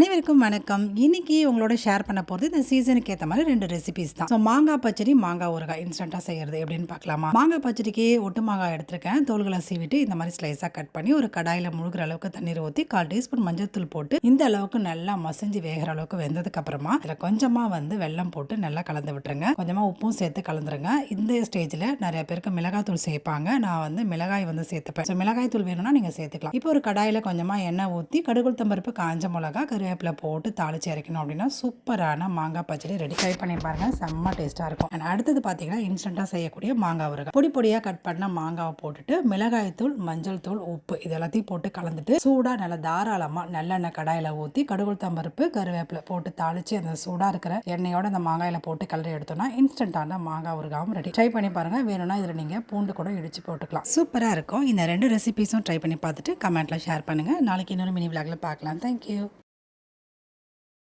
அனைவருக்கும் வணக்கம். இன்னைக்கு உங்களோட ஷேர் பண்ண போகிறது இந்த சீசனுக்கு ஏற்ற மாதிரி ரெண்டு ரெசிபிஸ் தான். ஸோ மாங்காய் பச்சடி மாங்காய் ஊறுகாய் இன்ஸ்டண்ட்டாக செய்யறது எப்படின்னு பார்க்கலாமா? மாங்காய் பச்சடிக்கு ஒட்டு மாங்காய் எடுத்திருக்கேன். தோல்களை சீவிட்டு இந்த மாதிரி ஸ்லைஸாக கட் பண்ணி ஒரு கடாயில் முழுகிற அளவுக்கு தண்ணீர் ஊற்றி கால் டீஸ்பூன் மஞ்சள் தூள் போட்டு இந்த அளவுக்கு நல்லா மசிஞ்சு வேகிற அளவுக்கு வெந்ததுக்கு அப்புறமா இதில் கொஞ்சமாக வந்து வெல்லம் போட்டு நல்லா கலந்து விட்டுருங்க. கொஞ்சமாக உப்பும் சேர்த்து கலந்துருங்க. இந்த ஸ்டேஜில் நிறைய பேருக்கு மிளகாய் தூள் சேர்ப்பாங்க. நான் வந்து மிளகாய் வந்து சேர்த்துப்பேன். ஸோ மிளகாய் தூள் வேணும்னா நீங்கள் சேர்த்துக்கலாம். இப்போ ஒரு கடாயில் கொஞ்சமாக எண்ணெய் ஊற்றி கடுகுள் தம்பருப்பு காஞ்ச மிளகா கருவேப்பிலை போட்டு தாளிச்சு இறக்கணும் அப்படின்னா சூப்பரான மாங்காய் பச்சடி ரெடி ட்ரை பண்ணி பாருங்க செம்ம டேஸ்ட்டாக இருக்கும். அண்ட் அடுத்தது பார்த்தீங்கன்னா இன்ஸ்டண்ட்டாக செய்யக்கூடிய மாங்காய் ஊறுகாய். பொடி பொடியாக கட் பண்ண மாங்காவை போட்டுட்டு மிளகாய் தூள் மஞ்சள் தூள் உப்பு இது எல்லாத்தையும் போட்டு கலந்துட்டு சூடாக நல்லா தாராளமாக நல்லெண்ணெய் கடாயில் ஊற்றி கடுகுள் தம்பருப்பு கருவேப்பிலை போட்டு தாளிச்சு அந்த சூடாக இருக்கிற எண்ணெயோட அந்த மாங்காயில் போட்டு கலரி எடுத்தோம்னா இன்ஸ்டண்ட்டான மாங்காய் ஊறுகாவும் ரெடி ட்ரை பண்ணி பாருங்க வேணும்னா இதில் நீங்கள் பூண்டு கூட இடிச்சு போட்டுக்கலாம். சூப்பராக இருக்கும். இந்த ரெண்டு ரெசிபிஸும் ட்ரை பண்ணி பார்த்துட்டு கமெண்ட்டில் ஷேர் பண்ணுங்கள் நாளைக்கு இன்னொரு மினி விளாகில் பார்க்கலாம். தேங்க்யூ